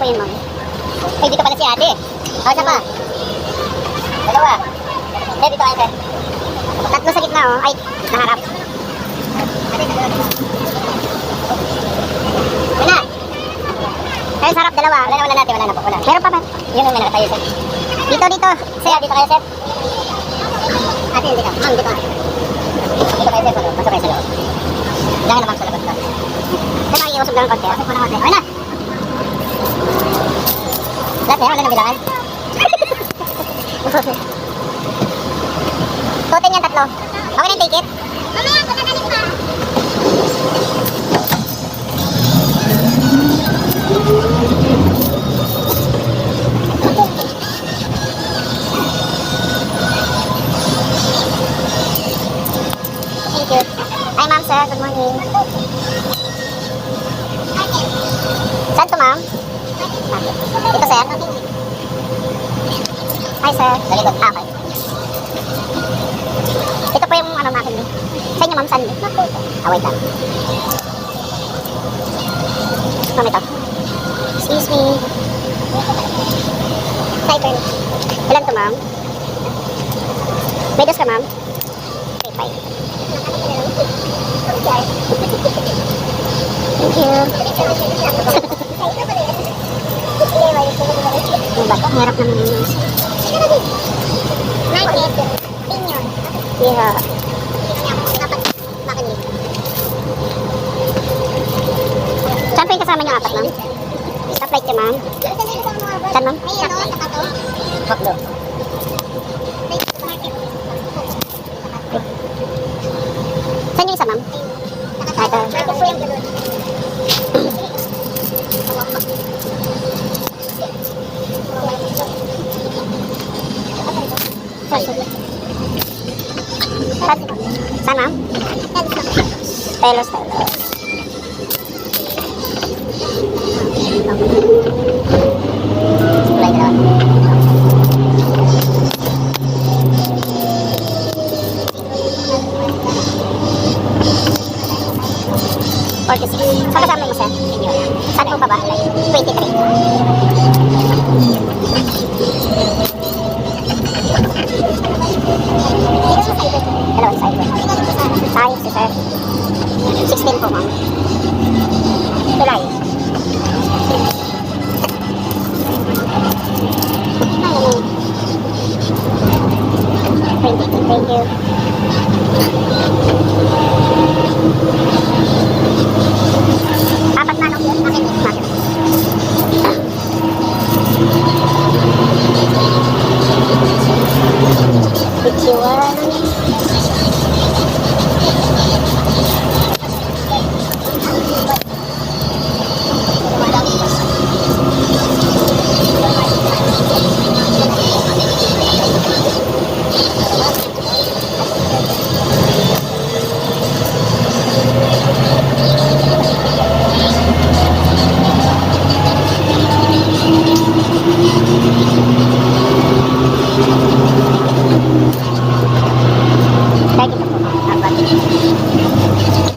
po yun, ma'am. Ay, dito pala si ate. O, isa pa. Dalawa. Hindi, dito kayo, sir. Tatlo sa gitna, oh. Ay, naharap. Na. Ayun, sa harap, dalawa. Wala na, wala natin, wala na po. Wala. Meron pa ba? Yun yung meron tayo, sir. Dito, dito. Sir, dito kayo, sir. Ate, hindi ka. Ma'am, dito. Dito kayo, sir. Pasok kayo sa loob. Ka na, ma'am, sa labas. Sir, makikiusap lang ng konti. Pasok mo na konti. Okay na. Lahat wala na bilangan. Totin yan, tatlo. Okay na yung ticket? Mamaya, pagkagaling pa. Thank you. Hi, ma'am, sir. Good morning. Ito, sir. Hi, sir. Sa likod. Ah, okay. Ito po yung ano natin. eh. Sa inyo, ma'am, saan? Ah, wait lang. Ma'am, ito. Excuse me. Cyber. Ilan to, ma'am? May dos ka, ma'am? Okay, fine. Thank you. Ano ba? Hirap naman yun. Market. Opinion. Yeah. Saan po yung kasama niyo apat, ma'am? Stoplight ka, ma'am? Saan, ma'am? Ano? Nakato? Hotdog. Saan yung isa, ma'am? Ah, ito. Saan? Saan, ma'am? Telos, telos. Kulay dalawa. Forty-six. Saan kasama mo, sir? Saan po pa ba? Twenty-three. sir? 16 po, ma'am. July. Thank you. Thank you. Apat na nung yes na